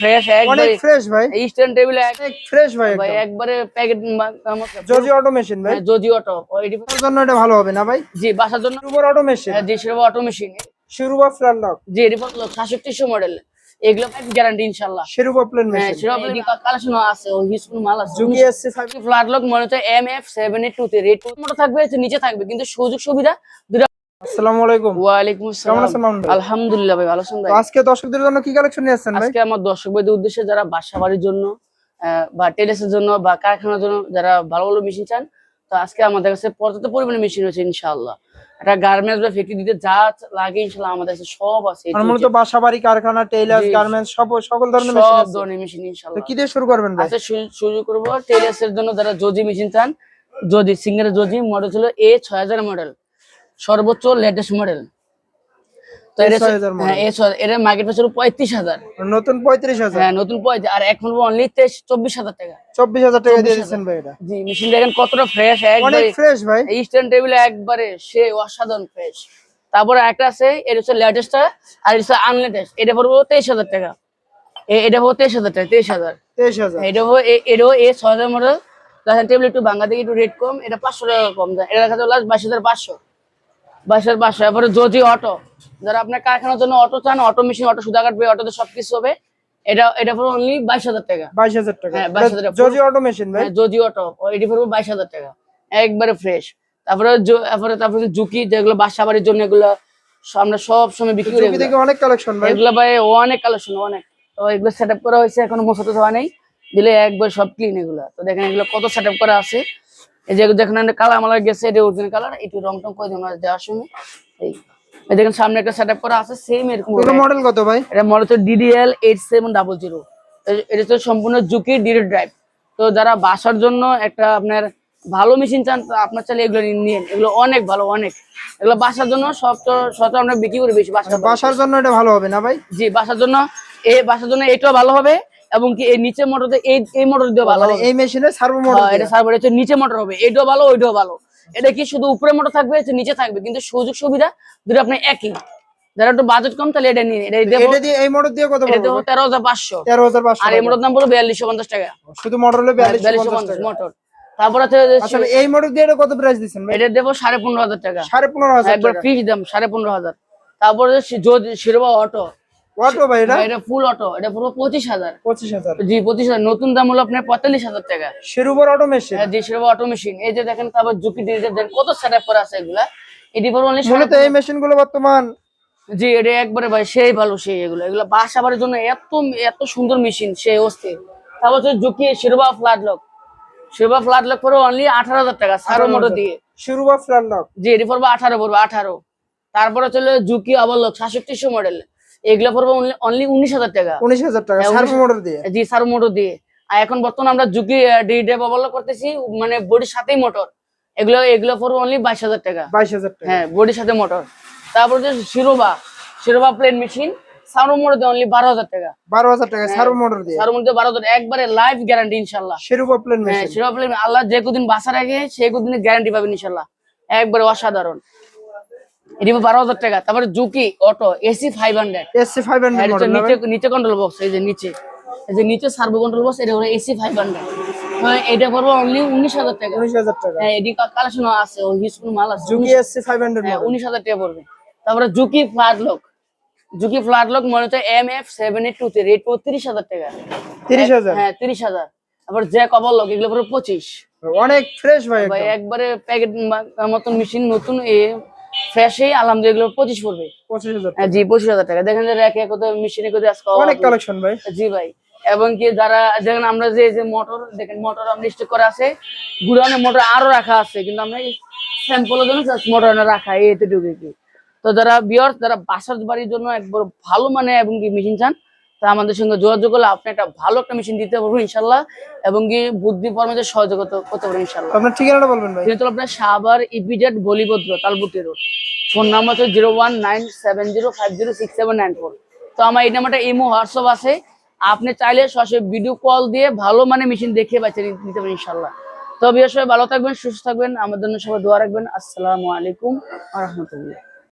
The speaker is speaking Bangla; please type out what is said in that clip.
ফ্রেশ অনেক ফ্রেশ ভাই ইস্টার্ন টেবিল অনেক ফ্রেশ ভাই ভাই একবারে প্যাকেট জর্জি অটোমেশন ভাই জজি অটো এটার জন্য এটা ভালো হবে না ভাই জি বাসার জন্য সুপার অটোমেশন হ্যাঁ, জি সেরকম auto machine Siruba flat lock জি রিপোর্ট লোক সাতষট্টিশো মডেল এগুলো গ্যারান্টি শিরুবা হ্যাঁ কালেকশন আছে মাল এসসি ফ্ল্যাট লক মনে হচ্ছে রেট মোটা থাকবে নিচে থাকবে কিন্তু সুযোগ সুবিধা আসসালামু আলাইকুম। আসসালাম আছেন মামুন আলহামদুলিল্লাহ ভাই ভালো আছেন ভাই? আজকে দর্শকদের জন্য কি কালেকশন নিয়ে আসছেন ভাই? আজকে আমার দর্শক ভাইদের উদ্দেশ্যে যারা বাসা বাড়ির জন্য আহ, বা টেরেসের জন্য বা কারখানার জন্য যারা ভালো ভালো মেশিন চান তো আজকে আমাদের কাছে পর্যাপ্ত পরিমাণে মেশিন রয়েছে ইনশাআল্লাহ। গার্মেন্টস বা ফ্যাক্টরি দিতে যা লাগে ইনশাআল্লাহ আমাদের কাছে সব আছে। A মূলত বাসা বাড়ি কারখানা টেইলার্স গার্মেন্টস সব সকল ধরনের মেশিন সব ধরনের মেশিন তো কি দিয়ে শুরু করবেন ভাই? আচ্ছা শুরু করব। জন্য যারা জজি মেশিন চান জজি সিঙ্গার জজি মডেল ছিল এ ছয় হাজার মডেল সর্বোচ্চ লেটেস্ট মডেল তো এটা A6000 model। হ্যাঁ এ ছয় এর মার্কেট পঁয়ত্রিশ হাজার। নতুন পঁয়ত্রিশ হাজার। হ্যাঁ নতুন পঁয়ত্রিশ আর এখন অনলি তেইশ চব্বিশ হাজার টাকা। চব্বিশ হাজার টাকা দিয়ে দিচ্ছেন ভাই এটা। জি মেশিন দেখেন কতটা ফ্রেশ অনেক ফ্রেশ ভাই। ইস্টার্ন টেবিল একবারে সে অসাধারণ ফ্রেশ তারপরে একটা আছে এটা হচ্ছে লেটেস্ট আর এটা আনলেটেস্ট এটা পড়ব তেইশ হাজার টাকা। এ- এটা পড়ব তেইশ হাজার টাকা তেইশ হাজার। তেইশ হাজার। এটা এ- এটাও এ ছয় হাজার মডেল দেখেন টেবিল একটু বাংলা থেকে একটু রেট কম এটা পাঁচশো টাকা কম। যায় এটা দেখা যাবে লাস্ট বাইশ হাজার পাঁচশো। বাইশ হাজার পাঁচশো এরপরে জজি অটো। যারা আপনার কারখানার জন্য অটো চান অটো মেশিন অটো সুদা কাটবে অটোতে সবকিছু হবে। এটা এটা পড়বে অনলি বাইশ হাজার টাকা। বাইশ হাজার টাকা। হ্যাঁ, 22,000 টাকা। জর্জি অটোমেশন ভাই? হ্যাঁ, জজি অটো। এটি পড়বে বাইশ হাজার টাকা। একবারে ফ্রেশ তারপরে তারপরে তারপরে জুকি যেগুলো বাসা বাড়ির জন্য এগুলো আমরা সব সময় বিক্রি করি থেকে অনেক কালেকশন ভাই। এগুলো ভাই অনেক কালেকশন অনেক। তো এগুলো সেট করা হয়েছে এখনও মোছাতে হওয়া নেই। দিলে একবার সব ক্লিন এগুলো। তো দেখেন এগুলো কত সেট করা আছে। এই যে দেখেন কালার গেছে এটা অরিজিনাল কালার একটু রং টং করে সময়। এই এই দেখেন সামনে একটা সেট করা আছে সেম এরকম মডেল কত ভাই? এটা মনে হচ্ছে DDL eight seven double zero এটা হচ্ছে সম্পূর্ণ জুকি ডিরেক্ট ড্রাইভ তো যারা বাসার জন্য একটা আপনার ভালো মেশিন চান আপনার চাইলে এগুলো নিন। এগুলো অনেক ভালো অনেক। এগুলো বাসার জন্য সব সব আমরা বিক্রি করি বেশি বাসার বাসার জন্য। এটা ভালো হবে না ভাই? জি বাসার জন্য এই বাসার জন্য এটাও ভালো হবে। এবং কি এই নিচে মোটর এই এই মোটর দিয়েও ভালো মানে এই মেশিনে সার্ভো হ্যাঁ, মডেল এটা সার্ভার হচ্ছে নিচে মোটর হবে এটাও ভালো ওইটাও ভালো। এটা কি শুধু উপরে মোটর থাকবে নিচে থাকবে কিন্তু সুযোগ সুবিধা দুটো আপনার একই। যারা একটু বাজেট কম তাহলে এটা নিন এটা এটা দিয়ে এই মোটর দিয়ে কত এটা তেরো হাজার পাঁচশো। তেরো হাজার পাঁচশো আর এই মোটর দাম পড়ল বিয়াল্লিশশো পঞ্চাশ টাকা। শুধু মোটর হলো বিয়াল্লিশ বিয়াল্লিশশো পঞ্চাশ মোটর তারপর আচ্ছা এই মডেল দিয়ে কত প্রাইস দিচ্ছেন ভাই? এটা দেবো সাড়ে পনেরো হাজার টাকা। সাড়ে পনেরো হাজার একবার টাকা। ফিস দাম সাড়ে পনেরো হাজার। তারপরে শিরোবা অটো অটো ভাই এটা? এটা ফুল অটো এটা পুরো পঁচিশ হাজার। পঁচিশ হাজার। জি পঁচিশ হাজার। নতুন দাম হলো আপনার পঁয়তাল্লিশ হাজার টাকা। শিরুবার অটো মেশিন হ্যাঁ, জি সেরকম অটো মেশিন এই যে দেখেন তারপর জুকি ডিজিটাল দেখেন কত সেট আপ করা আছে এগুলা? এটি পর অনলি মূলত এই মেশিনগুলো বর্তমান জি এটা একবারে ভাই সেই ভালো সেই এগুলো। এগুলো বাসা বাড়ির জন্য এত এত সুন্দর মেশিন সেই অস্থির তারপর হচ্ছে Juki Siruba flat lock Siruba flat lock পরে অনলি আঠারো হাজার টাকা সারো মোটর দিয়ে। শিরুবা ফ্ল্যাট লক জি এটি পড়বে আঠারো পড়বে আঠারো। তারপরে চলে জুকি আবার লক সাতষট্টিশো মডেল এগুলো পড়বে অনলি উনিশ হাজার টাকা। উনিশ হাজার টাকা হ্যাঁ, সার্ভো মডেল দিয়ে? জি সার মোটর দিয়ে। আর এখন বর্তমানে আমরা জুকি ডিডে ব্যবহার করতেছি মানে বডির সাথেই মোটর এগুলো এগুলো পড়বে অনলি বাইশ হাজার টাকা। বাইশ হাজার টাকা। হ্যাঁ বডির সাথে মোটর তারপর যে Siruba. Siruba plain machine sound motor দিয়ে অনলি বারো হাজার টাকা। বারো হাজার টাকা সার্ভো মডেল দিয়ে? সাউন্ড মোটর বারো হাজার একবারে লাইফ গ্যারান্টি ইনশাল্লাহ। শিরুবা প্লেন হ্যাঁ মেশিন শিরোবা প্লেন আল্লাহ যে কদিন বাসা রাখে সে কদিন গ্যারান্টি পাবেন ইনশাল্লাহ। একবারে অসাধারণ। এটি বারো হাজার টাকা। তারপরে Juki auto AC five hundred SC five hundred নিচে নিচে কন্ট্রোল বক্স এই যে নিচে। এই যে নিচে সার্ভো কন্ট্রোল বক্স এটা হলো এসি ফাইভ হান্ড্রেড এটা পড়ব অনলি উনিশ হাজার টাকা। উনিশ হাজার টাকা। হ্যাঁ এটি কালেকশন আছে ও হিউজ মাল আছে। জুকি এসসি ফাইভ হান্ড্রেড উনিশ হাজার টাকা পড়বে। তারপরে Juki flat lock Juki flat lock মনে হচ্ছে M F seven eight two তে রেট পড়বে তিরিশ হাজার টাকা। তিরিশ হাজার? হ্যাঁ তিরিশ হাজার। তারপর যে কবর লক এগুলো পড়বে পঁচিশ। অনেক ফ্রেশ ভাই ভাই একবারে প্যাকেট মতন মেশিন নতুন এ ফ্রেশই আলহামদুলিল্লাহ এগুলো পঁচিশ পড়বে। পঁচিশ হাজার হ্যাঁ জি পঁচিশ হাজার টাকা। দেখেন যে র্যাকে কত মেশিনে কত আজকে অনেক কালেকশন ভাই। জি ভাই। এবং কি যারা দেখেন আমরা যে যে মোটর দেখেন মোটর আমরা স্টক করা আছে গুড়ানে মোটর আরও রাখা আছে কিন্তু আমরা স্যাম্পলের জন্য মোটর রাখা এই এতটুকু কি। তো যারা বিয়ার যারা বাসার বাড়ির জন্য একবার ভালো মানে এবং কি মেশিন চান তা আমাদের সঙ্গে যোগাযোগ করলে আপনি একটা ভালো একটা মেশিন দিতে পারব ইনশাল্লাহ এবং কি বুদ্ধি পরমে সহযোগিতা করতে পারব ইনশাল্লাহ। আপনার ঠিকানাটা বলবেন ভাই। যেহেতু আপনার Savar EPZ Balivadra Talbuti road. Phone number হচ্ছে zero one nine seven zero five zero six seven nine four. তো আমার এই নাম্বারটা ইমো হোয়াটসঅ্যাপ আছে। আপনি চাইলে সরাসরি ভিডিও কল দিয়ে ভালো মানে মেশিন দেখে বাচ্চা নিতে পারেন ইনশাল্লাহ। তো সবাই ভালো থাকবেন সুস্থ থাকবেন। আমাদের জন্য সবাই দোয়া রাখবেন। আসসালামু আলাইকুম আহমতুল্লাহ